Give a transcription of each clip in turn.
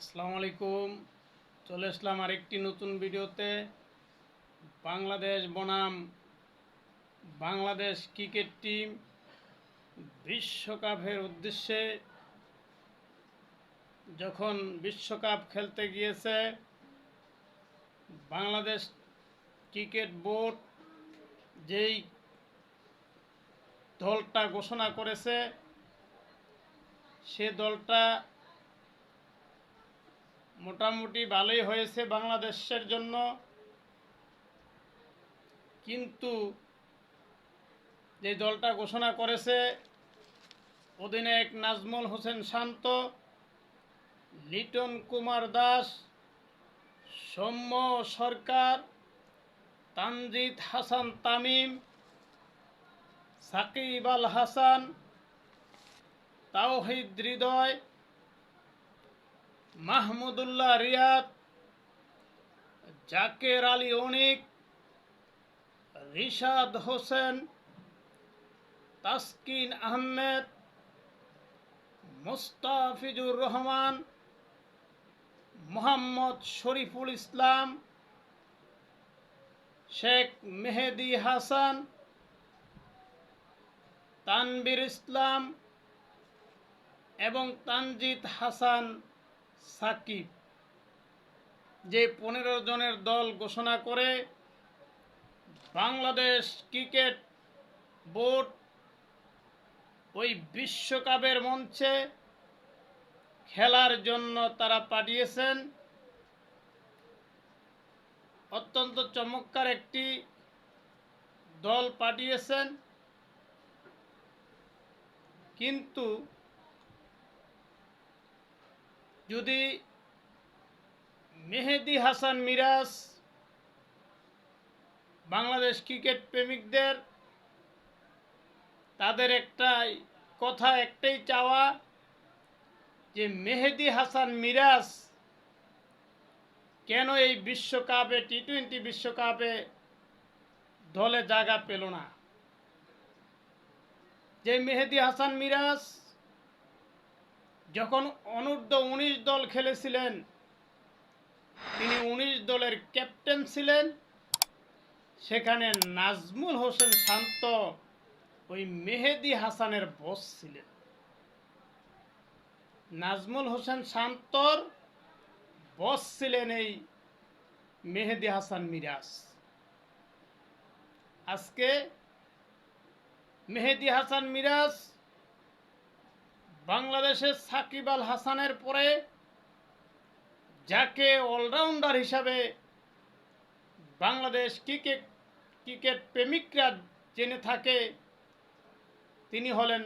আসসালামু আলাইকুম। চলে আসলাম আরেকটি নতুন ভিডিওতে। বাংলাদেশ বনাম। বাংলাদেশ ক্রিকেট টিম বিশ্বকাপের উদ্দেশ্যে যখন বিশ্বকাপ খেলতে গিয়েছে, বাংলাদেশ ক্রিকেট বোর্ড যেই দলটা ঘোষণা করেছে, সে দলটা মোটামুটি ভালোই হয়েছে বাংলাদেশের জন্য। কিন্তু যে দলটা ঘোষণা করেছে, অধিনায়ক নাজমুল হোসেন শান্ত, লিটন কুমার দাস, সৌম্য সরকার, তানজিদ হাসান তামিম, সাকিব আল হাসান, তাওহিদ হৃদয় মাহমুদুল্লাহ রিয়াদ, জাকের আলী অনিক, রিশাদ হোসেন, তাসকিন আহমেদ, মুস্তাফিজুর রহমান, মোহাম্মদ শরীফুল ইসলাম, শেখ মেহেদি হাসান তানবির ইসলাম এবং তানজিদ হাসান সাকিব, যে পনেরো জনের দল ঘোষণা করে বাংলাদেশ ক্রিকেট বোর্ড ওই বিশ্বকাপের মঞ্চে খেলার জন্য তারা পাঠিয়েছেন। অত্যন্ত চমৎকার একটি দল পাঠিয়েছেন। কিন্তু যদি মেহেদি হাসান মিরাজ বাংলাদেশ ক্রিকেট প্রেমিকদের তাদের একটাই কথা, একটাই চাওয়া যে মেহেদি হাসান মিরাজ কেন এই বিশ্বকাপে টি টোয়েন্টি বিশ্বকাপে দলে জায়গা পেল না? যে মেহেদি হাসান মিরাজ যখন অনূর্ধ্ব উনিশ দল খেলেছিলেন, তিনি উনিশ দলের ক্যাপ্টেন ছিলেন। সেখানে নাজমুল হোসেন শান্ত ওই মেহেদি হাসানের বস ছিলেন। নাজমুল হোসেন শান্তর বস ছিলেন এই মেহেদি হাসান মিরাজ। আজকে মেহেদি হাসান মিরাজ বাংলাদেশের সাকিব আল হাসানের পরে যাকে অলরাউন্ডার হিসাবে বাংলাদেশ ক্রিকেট ক্রিকেট প্রেমিকরা জেনে থাকে, তিনি হলেন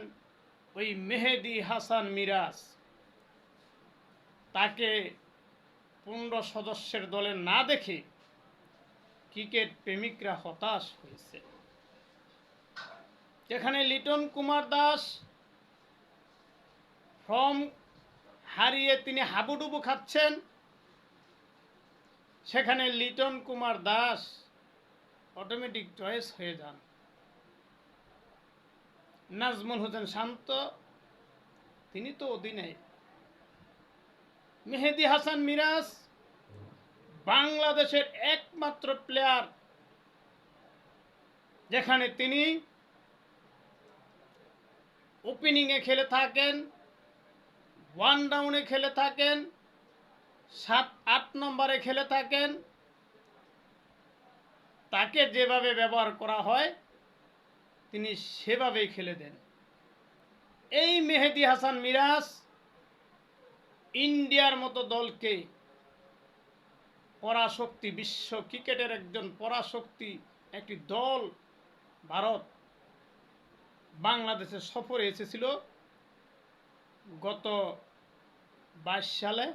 ওই মেহেদি হাসান মিরাজ। তাকে পনেরো সদস্যের দলে না দেখে ক্রিকেট প্রেমিকরা হতাশ হয়েছে। যেখানে লিটন কুমার দাস ফর্ম হারিয়ে তিনি হাবুডুবু খাচ্ছেন। সেখানে লিটন কুমার দাস অটোমেটিক চয়েস হয়ে যান। নাজমুল হোসেন শান্ত, তিনি তো অধীনায়ক। মেহেদি হাসান মিরাজ বাংলাদেশের একমাত্র প্লেয়ার যেখানে তিনি ওপেনিংয়ে খেলে থাকেন। ওয়ান ডাউনে খেলে থাকেন, সাত, আট নম্বরে খেলে থাকেন। তাকে যেভাবে ব্যবহার করা হয়, তিনি সেভাবেই খেলে দেন। এই মেহেদি হাসান মিরাজ ইন্ডিয়ার মতো দলকে পরাশক্তি, বিশ্ব ক্রিকেটের একজন পরাশক্তি, একটি দল ভারত বাংলাদেশে সফরে এসেছিল। গত বাইশ সালে।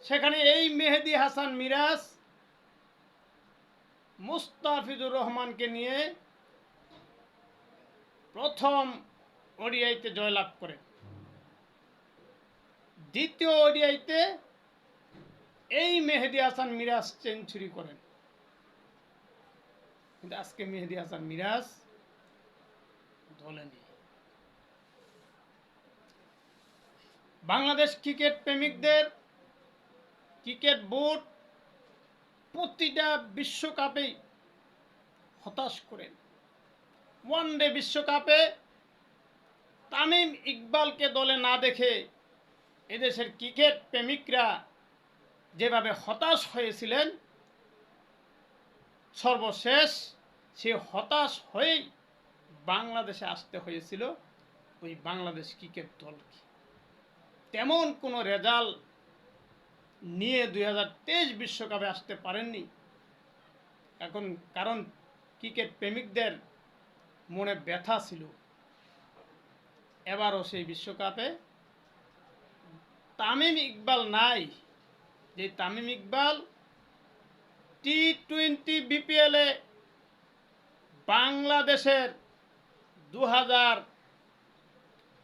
সেখানে এই মেহেদি হাসান মিরাজ মুস্তাফিজুর রহমানকে নিয়ে প্রথম ওডিআইতে জয়লাভ করে। দ্বিতীয় ওডিআইতে এই মেহেদি হাসান মিরাজ সেঞ্চুরি করেন। কিন্তু আজকে মেহেদি হাসান মিরাজ দলে বাংলাদেশ ক্রিকেট প্রেমিকদের ক্রিকেট বোর্ড প্রতিটা বিশ্বকাপেই হতাশ করেন। ওয়ান ডে বিশ্বকাপে তামিম ইকবালকে দলে না দেখে এদেশের ক্রিকেট প্রেমিকরা যেভাবে হতাশ হয়েছিলেন, সর্বশেষ সে হতাশ হয়েই বাংলাদেশে আসতে হয়েছিল ওই বাংলাদেশ ক্রিকেট দলকে। তেমন কোনো রেজাল্ট নিয়ে দুই বিশ্বকাপে আসতে পারেননি। এখন কারণ ক্রিকেট প্রেমিকদের মনে ব্যথা ছিল। এবারও সেই বিশ্বকাপে তামিম ইকবাল নাই। যে তামিম ইকবাল টি টোয়েন্টি বিপিএলে বাংলাদেশের দু হাজার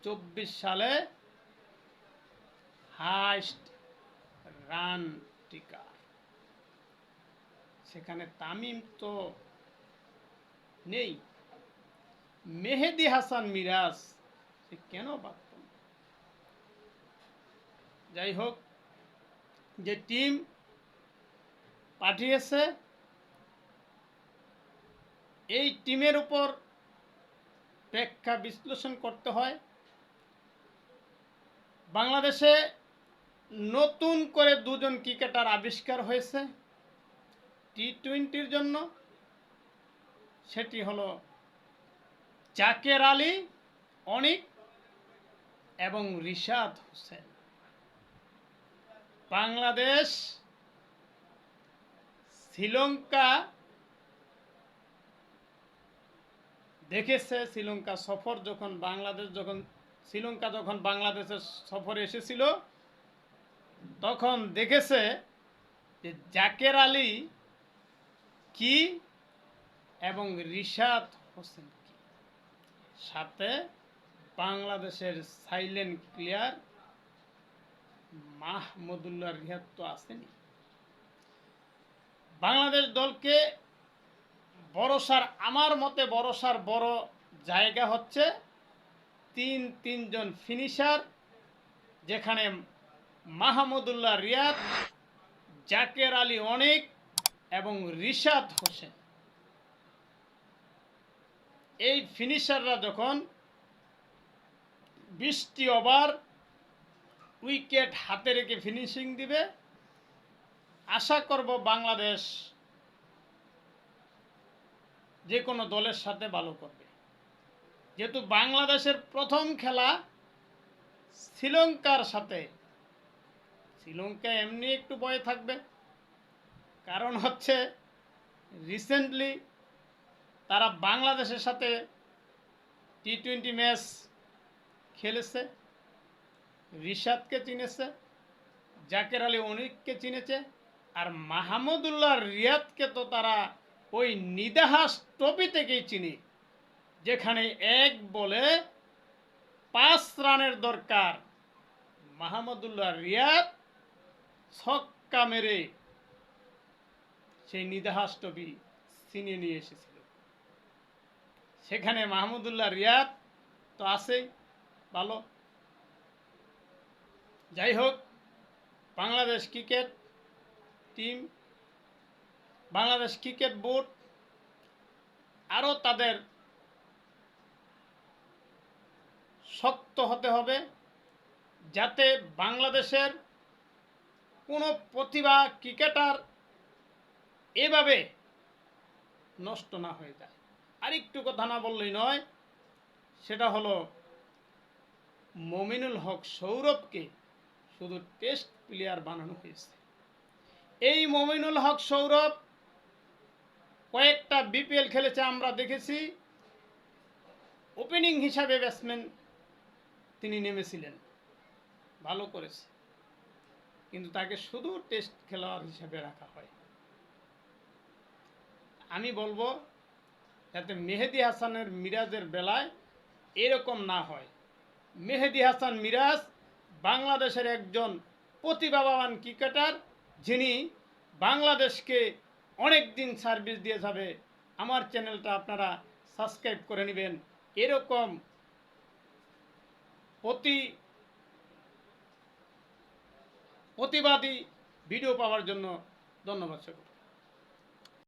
চব্বিশ সালে হাইস্ট রান টিকার সেখানে তামিম তো নেই। মেহেদি হাসান মিরাজ, সে কেন পারত যাই হোক, যে টিম পাঠিয়েছে, এই টিমের উপর প্রেক্ষা বিশ্লেষণ করতে হয়। বাংলাদেশে নতুন করে দুজন ক্রিকেটার আবিষ্কার হয়েছে টি টোয়েন্টির জন্য। সেটি হলো জাকের আলী, অনিক এবং রিশাদ হোসেন। বাংলাদেশ, শ্রীলঙ্কা দেখেছে শ্রীলঙ্কা সফর যখন বাংলাদেশ যখন, শ্রীলঙ্কা যখন বাংলাদেশের সফরে এসেছিল তখন দেখেছে যে জাকের আলী কি এবং রিশাদ হোসেন কি? সাথে বাংলাদেশের সাইলেন্ট ক্লিয়ার মাহমুদুল্লাহ রিহাদ তো আসেনি বাংলাদেশ দলকে বড়সার আমার মতে বড়সার বড় জায়গা হচ্ছে তিন তিনজন ফিনিশার যেখানে মাহমুদুল্লাহ রিয়াদ, জাকের আলী অনেক এবং রিশাদ হোসেন। এই ফিনিশাররা যখন বিশটি ওভার উইকেট হাতে রেখে ফিনিশিং দিবে, আশা করব বাংলাদেশ যে কোনো দলের সাথে ভালো করবে। যেহেতু বাংলাদেশের প্রথম খেলা শ্রীলঙ্কার সাথে শ্রীলঙ্কা এমনি একটু ভয় থাকবে। কারণ হচ্ছে রিসেন্টলি তারা বাংলাদেশের সাথে টি টোয়েন্টি ম্যাচ খেলেছে। রিশাদকে চিনেছে, জাকের আলী অনিককে চিনেছে, আর মাহমুদুল্লাহ রিয়াদকে তো তারা ওই নিদাহাস ট্রফি থেকেই চিনি, যেখানে এক বলে পাঁচ রানের দরকার মাহমুদুল্লাহ রিয়াদ ছক্কা মেরে সেই নিদাহাস ট্রফি ছিনিয়ে নিয়ে এসেছিল। সেখানে মাহমুদুল্লাহ রিয়াদ তো আছেই, ভালো। যাই হোক, Bangladesh cricket team, Bangladesh cricket board আরও তাদের শক্ত হতে হবে যাতে বাংলাদেশের কোনো প্রতিভা ক্রিকেটার এভাবে নষ্ট না হয়ে যায়। আরেকটু কথা না বললেই নয়, সেটা হলো মমিনুল হক সৌরভকে শুধু টেস্ট প্লেয়ার বানানো হয়েছে। এই মমিনুল হক সৌরভ কয়েকটা বিপিএল খেলেছে, আমরা দেখেছি। ওপেনিং হিসাবে ব্যাটসম্যান তিনি নেমেছিলেন। ভালো করেছে। কিন্তু তাকে শুধু টেস্ট খেলোয়াড় হিসাবে রাখা হয়। আমি বলব, যাতে মেহেদি হাসানের মিরাজের বেলায় এরকম না হয়। মেহেদি হাসান মিরাজ বাংলাদেশের একজন প্রতিভাবান ক্রিকেটার, যিনি বাংলাদেশকে অনেক দিন সার্ভিস দিয়ে যাবে। আমার চ্যানেলটা আপনারা সাবস্ক্রাইব করে নেবেন। এরকম প্রতি প্রতিবাদী ভিডিও পাওয়ার জন্য ধন্যবাদ সকল